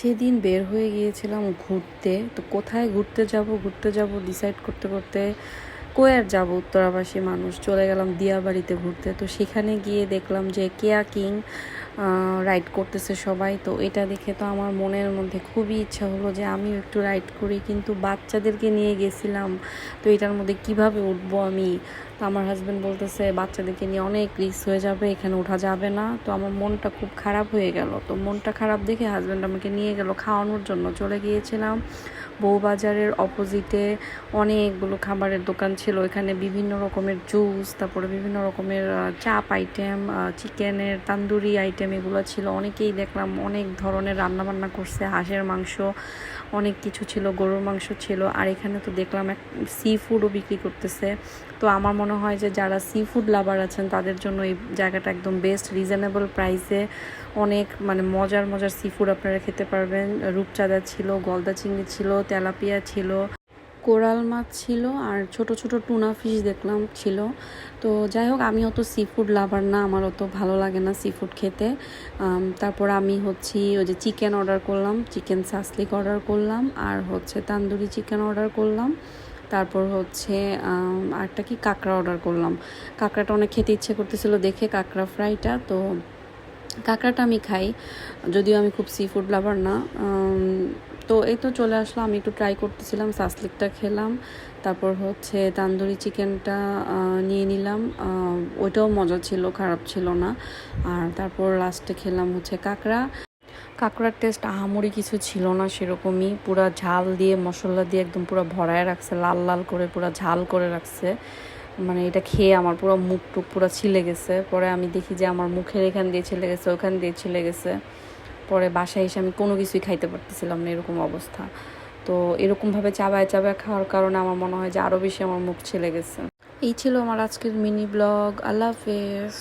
সেদিন বের হয়ে গিয়েছিলাম ঘুরতে। তো কোথায় ঘুরতে যাব ঘুরতে যাব ডিসাইড করতে করতে কোয়ার যাব উত্তরাবাসী মানুষ? চলে গেলাম দিয়াবাড়িতে ঘুরতে। তো সেখানে গিয়ে দেখলাম যে কেয়া কিং রাইড করতেছে সবাই। তো এটা দেখে তো আমার মনের মধ্যে খুবই ইচ্ছা হলো যে আমিও একটু রাইড করি। কিন্তু বাচ্চাদেরকে নিয়ে গেছিলাম। তো এটার মধ্যে কীভাবে উঠবো আমি? তো আমার হাজব্যান্ড বলতেছে, বাচ্চাদেরকে নিয়ে অনেক রিস্ক হয়ে যাবে, এখানে ওঠা যাবে না। তো আমার মনটা খুব খারাপ হয়ে গেল। তো মনটা খারাপ দেখে হাজব্যান্ড আমাকে নিয়ে গেল খাওয়ানোর জন্য। চলে গিয়েছিলাম। বউবাজারের অপোজিটে অনেকগুলো খাবারের দোকান ছিল। এখানে বিভিন্ন রকমের জুস, তারপরে বিভিন্ন রকমের চাপ আইটেম চিকেনের তান্দুরি আইটেম এগুলো ছিল। অনেকেই দেখলাম অনেক ধরনের রান্নাবান্না করছে, হাঁসের মাংস, অনেক কিছু ছিল, গরুর মাংস ছিল। আর এখানে তো দেখলাম এক সি ফুডও বিক্রি করতেছে। তো আমার মনে হয় যে যারা সি ফুড লাভার আছেন, তাদের জন্য এই জায়গাটা একদম বেস্ট রিজনেবল প্রাইসে অনেক মানে মজার মজার সি ফুড আপনারা খেতে পারবেন। রূপচাঁদা ছিল, গলদা চিংড়ি ছিল তেলাপিয়া ছিল, কোরাল মাছ ছিল আর ছোট ছোট টুনা ফিশ দেখলাম ছিল। তো যাই হোক, আমি অত সি ফুড লাভার না, আমার অত ভালো লাগে না সি ফুড খেতে তারপর আমি হচ্ছি ওই যে চিকেন অর্ডার করলাম চিকেন সাসলিক অর্ডার করলাম, আর হচ্ছে তান্দুরি চিকেন অর্ডার করলাম। তারপর হচ্ছে আরেকটা কি, কাঁকড়া অর্ডার করলাম। কাঁকড়াটা অনেক খেতে ইচ্ছে করতেছিল দেখে, কাঁকড়া ফ্রাইটা তো কাঁকড়াটা আমি খাই, যদিও আমি খুব সি ফুড লাভার না তো এই তো চলে আসলো আমি একটু ট্রাই করতেছিলাম সাসলিকটা খেলাম, তারপর হচ্ছে তান্দুরি চিকেনটা নিয়ে নিলাম ওইটাও মজা ছিল, খারাপ ছিল না, আর তারপর লাস্টে খেলাম হচ্ছে কাঁকড়া। কাঁকড়ার টেস্ট আহামরি কিছু ছিল না সেরকমই, পুরা ঝাল দিয়ে, মশলা দিয়ে একদম পুরো ভরায় রাখছে, লাল লাল করে পুরো ঝাল করে রাখছে। মানে এটা খেয়ে আমার পুরো মুখ টুক পুরো ছিলে গেছে। পরে আমি দেখি যে আমার মুখের এখান দিয়ে ছিলে গেছে, ওখান দিয়ে ছিলে গেছে। পরে বাসায় এসে আমি কোনো কিছুই খাইতে পারতেছিলাম না এরকম অবস্থা। তো এরকমভাবে চাবায় চাবায় খাওয়ার কারণে আমার মনে হয় যে আরও বেশি আমার মুখ ছিলে গেছে। এই ছিল আমার আজকের মিনি ব্লগ। আল্লাহ হাফেজ।